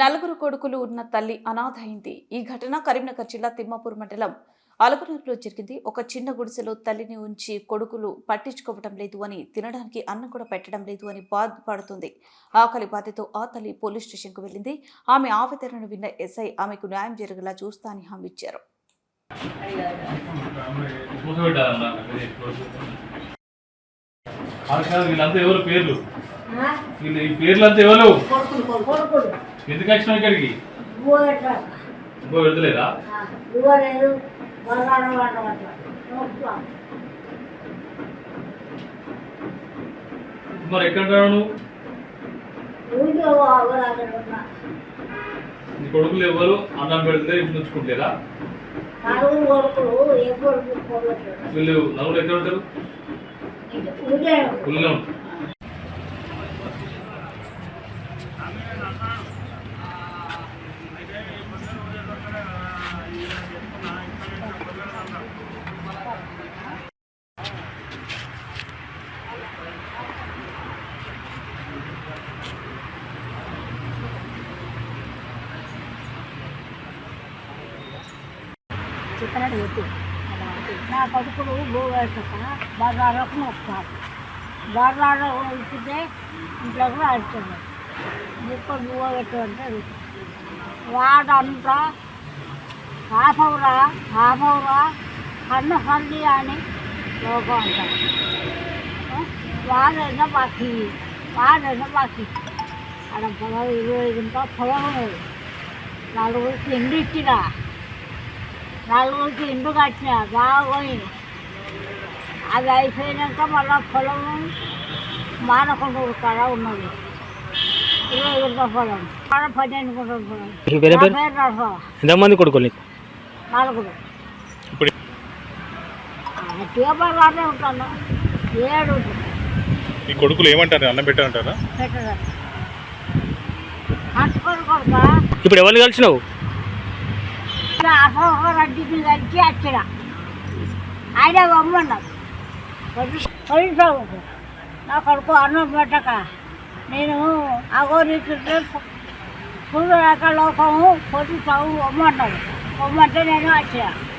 నలుగురు కొడుకులు ఉన్న తల్లి అనాథ అయింది ఈ ఘటన కరీంనగర్ జిల్లా తిమ్మాపూర్ మండలం అలకనూరులో జరిగింది. ఒక చిన్న గుడిసెలో తల్లిని ఉంచి కొడుకులు పట్టించుకోవడం లేదు అని తినడానికి అన్నం కూడా పెట్టడం లేదు అని బాధపడుతుంది. ఆకలి బాధతో ఆ తల్లి పోలీస్ స్టేషన్కు వెళ్ళింది. ఆమె ఆవేదనను విన్న ఎస్ఐ ఆమెకు న్యాయం జరిగేలా చూస్తా అని హామీ ఇచ్చారు. వీళ్ళంతా ఎవరు పేర్లు? ఈ పేర్లంతా కొడుకులు ఎందుకు వచ్చినావు ఇక్కడికి? ఇంకో పెడతలేదా నువ్వు లేదు. బలగాడ వాట అట్లా. నోట్లా మరి ఎక్కడ ఉన్నా. నీ కొడుకులు ఎవరు? అన్నం పెడితే ఇంటి కొడుకు వీళ్ళు నలుగురు ఎక్కడ ఉంటారు? ఉంటారు. చిత్తనాడు పెట్టు నా కొడుకులు భూవేసక బజార్లకు వస్తారు బజార్లో ఇచ్చితే ఇంట్లో కూడా అడుగుతుంది ముక్క అంటే వాడంతా హాఫ్ అవరా హాఫ్ అవరా కన్న సల్లి అని లోకం అంటారు వాడైనా బాకీ వాడైనా బాకీ అక్కడ పొలం ఇరవై ఐదుంటా పొలం ఉన్నది నలుగురికి ఇండు ఇచ్చిన. నలుగురికి ఇండు కట్టిన బాగా అది అయిపోయినాక మళ్ళీ పొలం మానకుండా కాడ ఉన్నది. పేరు పేరు. ఎంతమంది కొడుకులు నీకు? నలుగురు. ఇప్పుడు ట్యూబర్లోనే ఉంటాను. ఏడు. ఈ కొడుకులు ఏమంటారు? అన్నం పెట్టారంటారా ఇప్పుడు ఎవరిని కలిసినావు? అసలు రెడ్డికి కలిసి వచ్చిన. ఆయన పోలీసు నా కొడుకు అన్నం పెట్టక. నేను అగోరీతుంటే సూర్యరేఖ లోకము పొడి సాగు బొమ్మన్నాడు బొమ్మంటే నేను వచ్చాను